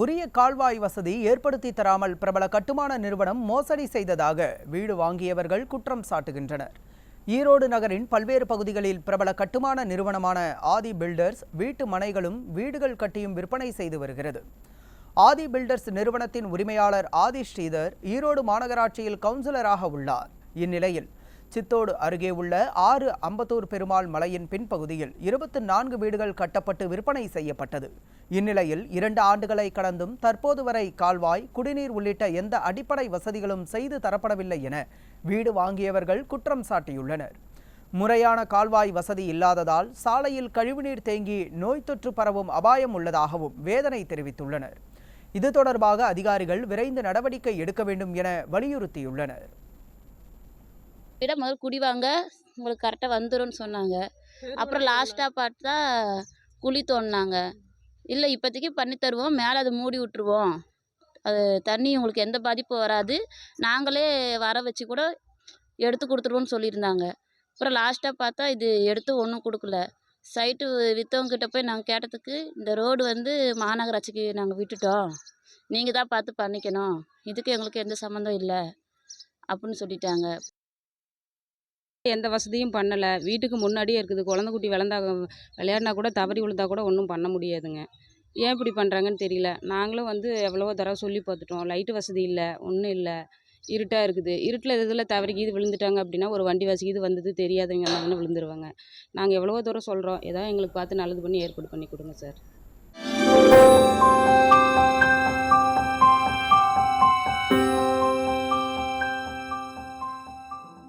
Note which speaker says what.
Speaker 1: உரிய கால்வாய் வசதி ஏற்படுத்தி தராமல் பிரபல கட்டுமான நிறுவனம் மோசடி செய்ததாக வீடு வாங்கியவர்கள் குற்றம் சாட்டுகின்றனர். ஈரோடு நகரின் பல்வேறு பகுதிகளில் பிரபல கட்டுமான நிறுவனமான ஆதி பில்டர்ஸ் வீட்டு மனைகளும் வீடுகள் கட்டியும் விற்பனை செய்து வருகிறது. ஆதி பில்டர்ஸ் நிறுவனத்தின் உரிமையாளர் ஆதி ஸ்ரீதர் ஈரோடு மாநகராட்சியில் கவுன்சிலராக உள்ளார். இந்நிலையில் சித்தோடு அருகே உள்ள ஆறு அம்பத்தூர் பெருமாள் மலையின் பின்பகுதியில் இருபத்தி நான்கு வீடுகள் கட்டப்பட்டு விற்பனை செய்யப்பட்டது. இந்நிலையில் இரண்டு ஆண்டுகளை கடந்தும் தற்போது வரை கால்வாய் குடிநீர் உள்ளிட்ட எந்த அடிப்படை வசதிகளும் செய்து தரப்படவில்லை என வீடு வாங்கியவர்கள் குற்றம் சாட்டியுள்ளனர். முறையான கால்வாய் வசதி இல்லாததால் சாலையில் கழிவுநீர் தேங்கி நோய் தொற்று பரவும் அபாயம் உள்ளதாகவும் வேதனை தெரிவித்துள்ளனர். இது தொடர்பாக அதிகாரிகள் விரைந்து நடவடிக்கை எடுக்க வேண்டும் என வலியுறுத்தியுள்ளனர்.
Speaker 2: விட முதல் குடி வாங்க உங்களுக்கு கரெக்டாக வந்துரும்னு சொன்னாங்க. அப்புறம் லாஸ்ட்டாக பார்த்தா குழி தோண்டினாங்க. இல்லை இப்போதைக்கு பண்ணி தருவோம். மேலே அதை மூடி விட்ருவோம் அது தண்ணி உங்களுக்கு எந்த பாதிப்பும் வராது. நாங்களே வர வச்சு கூட எடுத்து கொடுத்துருவோன்னு சொல்லியிருந்தாங்க. அப்புறம் லாஸ்ட்டாக பார்த்தா இது எடுத்து ஒன்றும் கொடுக்கல. சைட்டு விற்றவங்கிட்ட போய் நாங்கள் கேட்டதுக்கு இந்த ரோடு வந்து மாநகராட்சிக்கு நாங்கள் விட்டுட்டோம். நீங்கள் தான் பார்த்து பண்ணிக்கணும். இதுக்கு எங்களுக்கு எந்த சம்மந்தம் இல்லை. அப்படின்னு சொல்லிட்டாங்க.
Speaker 3: எந்த வசதியும் பண்ணலை. வீட்டுக்கு முன்னாடியே இருக்குது. குழந்த குட்டி விளந்தா விளையாடினா கூட தவறி விழுந்தா கூட ஒன்றும் பண்ண முடியாதுங்க. ஏன் இப்படி பண்ணுறாங்கன்னு தெரியல. நாங்களும் வந்து எவ்வளவோ தடவை சொல்லி பார்த்துட்டோம். லைட்டு வசதி இல்லை. ஒன்றும் இல்லை. இருட்டாக இருக்குது. இருட்டில் இதில் தவறி கீது விழுந்துட்டாங்க அப்படின்னா ஒரு வண்டி வசதி இது வந்தது தெரியாதவங்க இருந்தாங்கன்னு விழுந்துருவாங்க. நாங்கள் எவ்வளவோ தூரம் சொல்கிறோம் ஏதாவது எங்களுக்கு பார்த்து நல்லது பண்ணி ஏற்பாடு பண்ணி கொடுங்க சார்.